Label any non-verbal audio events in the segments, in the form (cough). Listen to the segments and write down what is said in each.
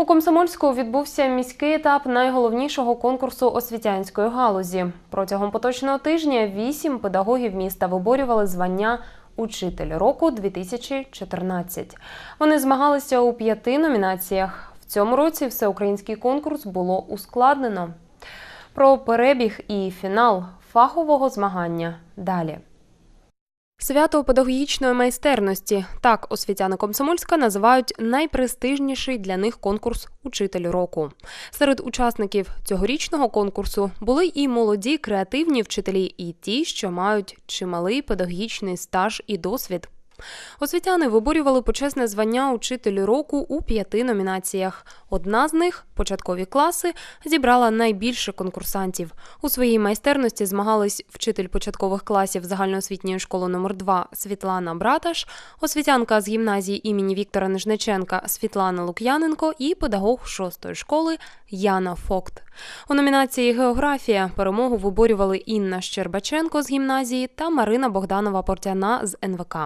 У Комсомольську відбувся міський етап найголовнішого конкурсу освітянської галузі. Протягом поточного тижня вісім педагогів міста виборювали звання Учитель року 2014. Вони змагалися у п'яти номінаціях. В цьому році всеукраїнський конкурс було ускладнено. Про перебіг і фінал фахового змагання далі. Свято педагогічної майстерності так освітяни Комсомольська називають найпрестижніший для них конкурс Учитель року. Серед учасників цьогорічного конкурсу були і молоді креативні вчителі, і ті, що мають чималий педагогічний стаж і досвід. Освітяни виборювали почесне звання Учителю року у п'яти номінаціях. Одна з них початкові класи зібрала найбільше конкурсантів. У своїй майстерності змагались вчитель початкових класів загальноосвітньої школи номер 2 Світлана Браташ, освітянка з гімназії імені Віктора Нижниченка Світлана Лук'яненко і педагог шостої школи Яна Фокт. У номінації Географія перемогу виборювали Інна Щербаченко з гімназії та Марина Богданова Портяна з НВК.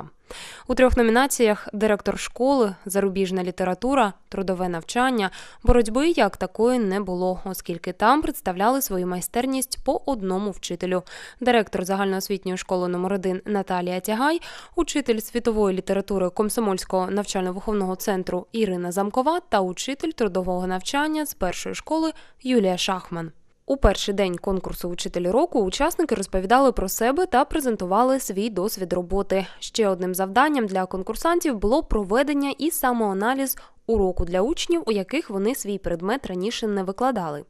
У трьох номінаціях директор школи, зарубіжна література, трудове навчання, боротьби як такої не було, оскільки там представляли свою майстерність по одному вчителю. Директор загальноосвітньої школи номер 1 Наталія Тягай, учитель світової літератури Комсомольського навчально-виховного центру Ірина Замкова та учитель трудового навчання з першої школи Юлія Шахман. У перший день конкурсу Учитель року учасники розповідали про себе та презентували свій досвід роботи. Ще одним завданням для конкурсантів було проведення і самоаналіз уроку для учнів, у яких вони свій предмет раніше не викладали.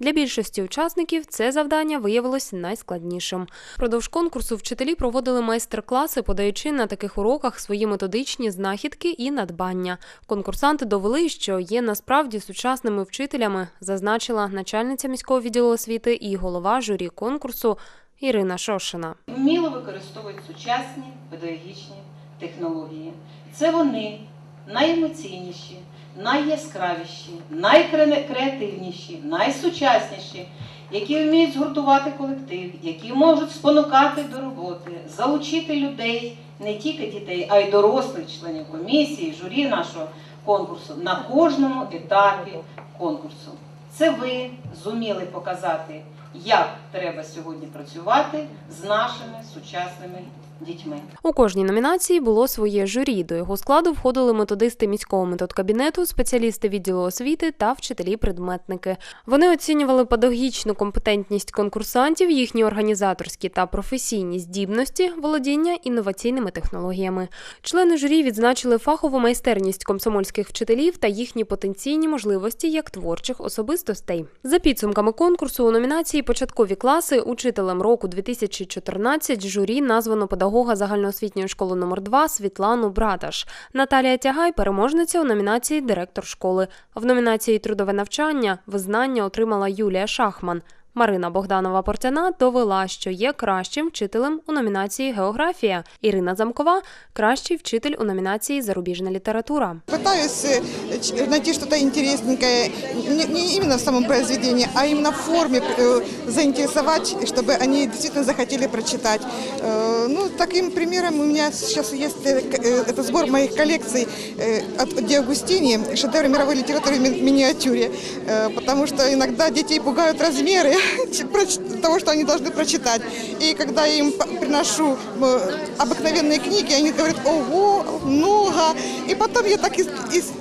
Для більшості учасників це завдання виявилось найскладнішим. Продовж конкурсу вчителі проводили майстер-класи, подаючи на таких уроках свої методичні знахідки і надбання. Конкурсанти довели, що є насправді сучасними вчителями, зазначила начальниця міського відділу освіти і голова журі конкурсу Ірина Шошина. вміло використовують сучасні педагогічні технології. Це вони найемоційніші, найяскравіші, найкреативніші, найсучасніші, які вміють згуртувати колектив, які можуть спонукати до роботи, залучити людей, не тільки дітей, а й дорослих членів комісії, журі нашого конкурсу на кожному етапі конкурсу. Це ви зуміли показати, як треба сьогодні працювати з нашими сучасними дітьми. У кожній номінації було своє журі. До його складу входили методисти міського методкабінету, спеціалісти відділу освіти та вчителі-предметники. Вони оцінювали педагогічну компетентність конкурсантів, їхні організаторські та професійні здібності, володіння інноваційними технологіями. Члени журі відзначили фахову майстерність комсомольських вчителів та їхні потенційні можливості як творчих особистостей. За підсумками конкурсу у номінації Початкові класи учителем року 2014 журі названо педагога загальноосвітньої школи номер 2 Світлану Браташ. Наталія Тягай переможниця у номінації Директор школи. В номінації Трудове навчання визнання отримала Юлія Шахман. Марина Богданова Портяна довела, що є кращим вчителем у номінації Географія. Ірина Замкова кращий вчитель у номінації Зарубіжна література. Пытаюсь э, ч- найти что-то интересненькое, не, не именно в самом произведении, а именно в форме э, заинтересовать, чтобы они действительно захотели прочитать. Э, Ну, таким примером у меня сейчас есть э, к- э, это сбор моих коллекций э, от Диагустини, шедевры мировой литературы в ми- миниатюре, Э, потому что иногда детей пугают размеры проч- (laughs) того, что они должны прочитать. И когда я им п- приношу э, обыкновенные книги, они говорят, ого, много. И потом я так из, из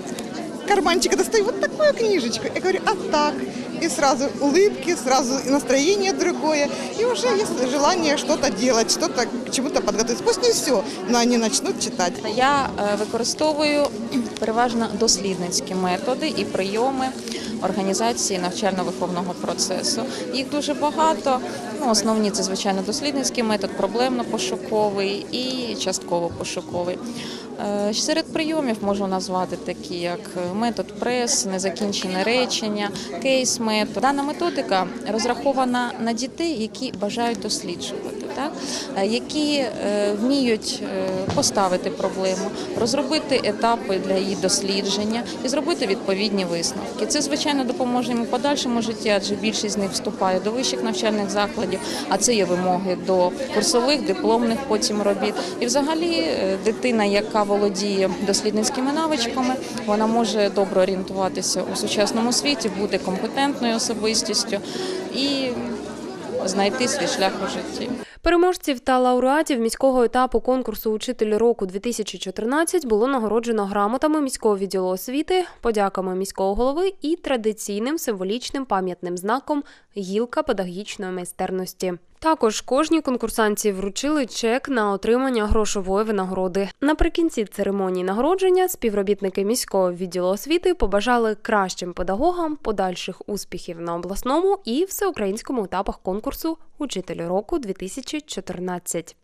карманчика достаю вот такую книжечку. Я говорю, а так? И сразу улыбки, сразу и настроение другое. И уже есть желание что-то делать, что-то к чему-то подготовиться. Пусть не все, но они начнут читать. Я е, використовую переважно дослідницькі методи і прийоми організації навчально-виховного процесу. Їх дуже багато. Ну, основні це звичайно дослідницький метод, проблемно-пошуковий і частково-пошуковий. Е, Серед прийомів можу назвати такі, як метод прес, незакінчене речення, кейс-метод. Дана методика розрахована на дітей, які бажають досліджувати. так, е, які е, вміють е, поставити проблему, розробити етапи для її дослідження і зробити відповідні висновки. Це звичайно допоможе їм у подальшому житті, адже більшість з них вступає до вищих навчальних закладів, а це є вимоги до курсових, дипломних потім робіт. І взагалі е, дитина, яка володіє дослідницькими навичками, вона може добре орієнтуватися у сучасному світі, бути компетентною особистістю і знайти свій шлях у житті. Переможців та лауреатів міського етапу конкурсу Учитель року 2014 було нагороджено грамотами міського відділу освіти, подяками міського голови і традиційним символічним пам'ятним знаком гілка педагогічної майстерності. Також кожній конкурсантці вручили чек на отримання грошової винагороди. Наприкінці церемонії нагородження співробітники міського відділу освіти побажали кращим педагогам подальших успіхів на обласному і всеукраїнському етапах конкурсу Учитель року 2014.